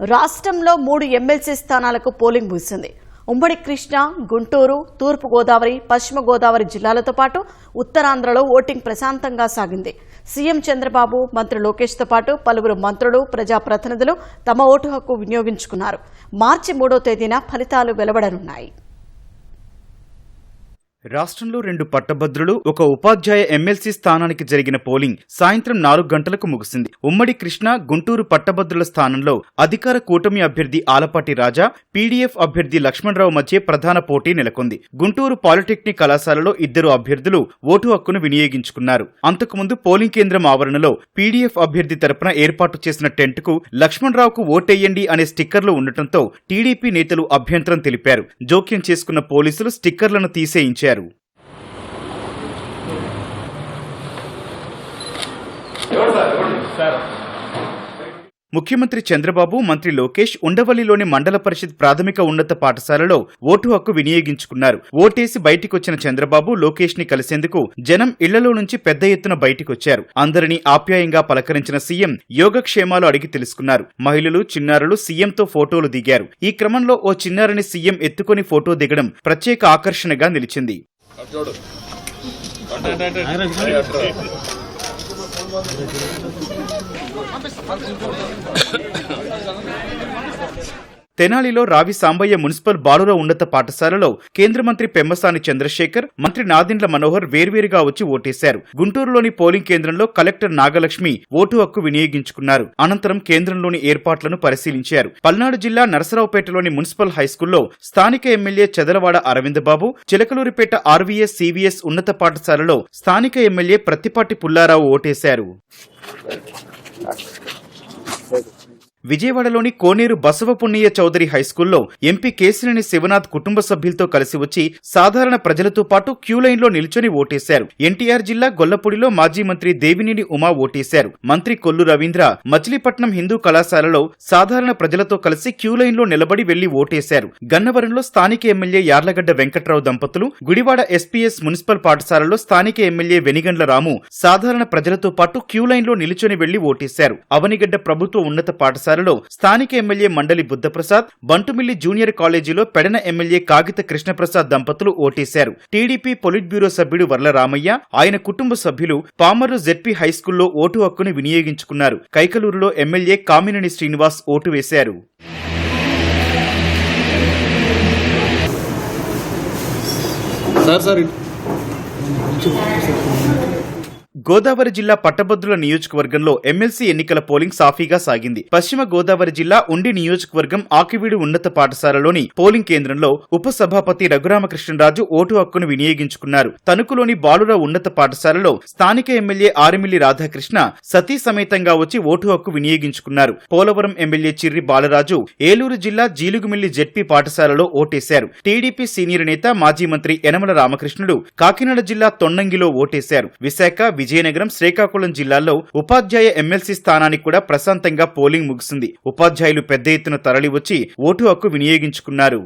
రాష్ట్రంలో మూడు ఎమ్మెల్సీ స్థానాలకు పోలింగ్ ముగిసింది. ఉమ్మడి కృష్ణా గుంటూరు తూర్పు గోదావరి పశ్చిమ గోదావరి జిల్లాలతో పాటు ఉత్తరాంధ్రలో ఓటింగ్ ప్రశాంతంగా సాగింది. సీఎం చంద్రబాబు మంత్రి లోకేష్తో పాటు పలువురు మంత్రులు ప్రజాప్రతినిధులు తమ ఓటు హక్కు వినియోగించుకున్నారు. మార్చి మూడో తేదీన ఫలితాలు వెలువడనున్నాయి. రాష్ట్రంలో రెండు పట్టభద్రులు ఒక ఉపాధ్యాయ ఎమ్మెల్సీ స్థానానికి జరిగిన పోలింగ్ సాయంత్రం నాలుగు గంటలకు ముగిసింది. ఉమ్మడి కృష్ణ గుంటూరు పట్టభద్రుల స్థానంలో అధికార కూటమి అభ్యర్థి ఆలపాటి రాజా పీడీఎఫ్ అభ్యర్థి లక్ష్మణరావు మధ్య ప్రధాన పోటీ నెలకొంది. గుంటూరు పాలిటెక్నిక్ కళాశాలలో ఇద్దరు అభ్యర్థులు ఓటు హక్కును వినియోగించుకున్నారు. అంతకుముందు పోలింగ్ కేంద్రం ఆవరణలో పీడీఎఫ్ అభ్యర్థి తరపున ఏర్పాటు చేసిన టెంట్కు లక్ష్మణరావుకు ఓటేయండి అనే స్టిక్కర్లు ఉండటంతో టీడీపీ నేతలు అభ్యంతరం తెలిపారు. జోక్యం చేసుకున్న పోలీసులు స్టిక్కర్లను తీసేయించారు. చేశారు. సార్. ముఖ్యమంత్రి చంద్రబాబు మంత్రి లోకేష్ ఉండవల్లిలోని మండల పరిషత్ ప్రాథమిక ఉన్నత పాఠశాలలో ఓటు హక్కు వినియోగించుకున్నారు. ఓటేసి బయటికొచ్చిన చంద్రబాబు లోకేష్ని కలిసేందుకు జనం ఇళ్ళలో నుంచి పెద్ద ఎత్తున బయటికొచ్చారు. అందరినీ ఆప్యాయంగా పలకరించిన సీఎం యోగక్షేమాలు అడిగి తెలుసుకున్నారు. మహిళలు చిన్నారులు సీఎంతో ఫోటోలు దిగారు. ఈ క్రమంలో ఓ చిన్నారిని సీఎం ఎత్తుకొని ఫోటో దిగడం ప్రత్యేక ఆకర్షణగా నిలిచింది. తెనాలిలో రావి సాంబయ్య మున్సిపల్ బాలుర ఉన్నత పాఠశాలలో కేంద్ర మంత్రి పెమ్మసాని చంద్రశేఖర్ మంత్రి నాదిండ్ల మనోహర్ వేర్వేరుగా వచ్చి ఓటేశారు. గుంటూరులోని పోలింగ్ కేంద్రంలో కలెక్టర్ నాగలక్ష్మి ఓటు హక్కు వినియోగించుకున్నారు. అనంతరం కేంద్రంలోని ఏర్పాట్లను పరిశీలించారు. పల్నాడు జిల్లా నరసరావుపేటలోని మున్సిపల్ హైస్కూల్లో స్థానిక MLA Chedalavada Aravindababu Chilakaluripet RVS CVS ఉన్నత పాఠశాలలో స్థానిక ఎమ్మెల్యే ప్రత్తిపాటి పుల్లారావు ఓటేశారు. 来，这个 విజయవాడలోని కోనేరు బసవపున్నయ్య చౌదరి హైస్కూల్లో ఎంపీ కేసినేని శివనాథ్ కుటుంబ సభ్యులతో కలిసి వచ్చి సాధారణ ప్రజలతో పాటు క్యూ లైన్లో నిల్చొని ఓటేశారు. ఎన్టీఆర్ జిల్లా గొల్లపూడిలో మాజీ మంత్రి దేవినేని ఉమా ఓటేశారు. మంత్రి కొల్లు రవీంద్ర మచిలీపట్నం హిందూ కళాశాలలో సాధారణ ప్రజలతో కలిసి క్యూ లైన్లో నిలబడి వెళ్ళి ఓటేశారు. గన్నవరంలో స్థానిక ఎమ్మెల్యే యార్లగడ్డ వెంకట్రావు దంపతులు గుడివాడ ఎస్పీఎస్ మున్సిపల్ పాఠశాలలో స్థానిక ఎమ్మెల్యే వెనిగండ్ల రాము సాధారణ ప్రజలతో పాటు క్యూ లైన్లో నిల్చొని వెళ్ళి ఓటేశారు. అవనిగడ్డ ప్రభుత్వ ఉన్నత పాఠశాల పాఠశాలలో స్థానిక ఎమ్మెల్యే మండలి బుద్ధప్రసాద్ బంటుమిల్లి జూనియర్ కాలేజీలో పెడన ఎమ్మెల్యే కాగిత కృష్ణప్రసాద్ దంపతులు ఓటేశారు. టీడీపీ పొలిట్ బ్యూరో సభ్యుడు వరలరామయ్య ఆయన కుటుంబ సభ్యులు పామర్రు జెడ్పీ హైస్కూల్లో ఓటు హక్కును వినియోగించుకున్నారు. కైకలూరులో ఎమ్మెల్యే కామినేని శ్రీనివాస్ ఓటు వేశారు. సార్ సార్ గోదావరి జిల్లా పట్టభద్రుల నియోజకవర్గంలో ఎమ్మెల్సీ ఎన్నికల పోలింగ్ సాఫీగా సాగింది. పశ్చిమ గోదావరి జిల్లా ఉండి నియోజకవర్గం ఆకివీడు ఉన్నత పాఠశాలలోని పోలింగ్ కేంద్రంలో ఉప సభాపతి రఘురామకృష్ణరాజు ఓటు హక్కును వినియోగించుకున్నారు. తణుకులోని బాలుర ఉన్నత పాఠశాలలో స్థానిక ఎమ్మెల్యే ఆరిమిల్లి రాధాకృష్ణ సతీ సమేతంగా వచ్చి ఓటు హక్కు వినియోగించుకున్నారు. పోలవరం ఎమ్మెల్యే చిర్రి బాలరాజు ఏలూరు జిల్లా జీలుగుమిల్లి జెడ్పీ పాఠశాలలో ఓటేశారు. టీడీపీ సీనియర్ నేత మాజీ మంత్రి యనమల రామకృష్ణుడు కాకినాడ జిల్లా తొండంగిలో ఓటేశారు. విశాఖ విజయనగరం శ్రీకాకుళం జిల్లాల్లో ఉపాధ్యాయ ఎమ్మెల్సీ స్థానానికి కూడా ప్రశాంతంగా పోలింగ్ ముగిసింది ఉపాధ్యాయులు పెద్ద ఎత్తున తరలివచ్చి ఓటు హక్కు వినియోగించుకున్నారు.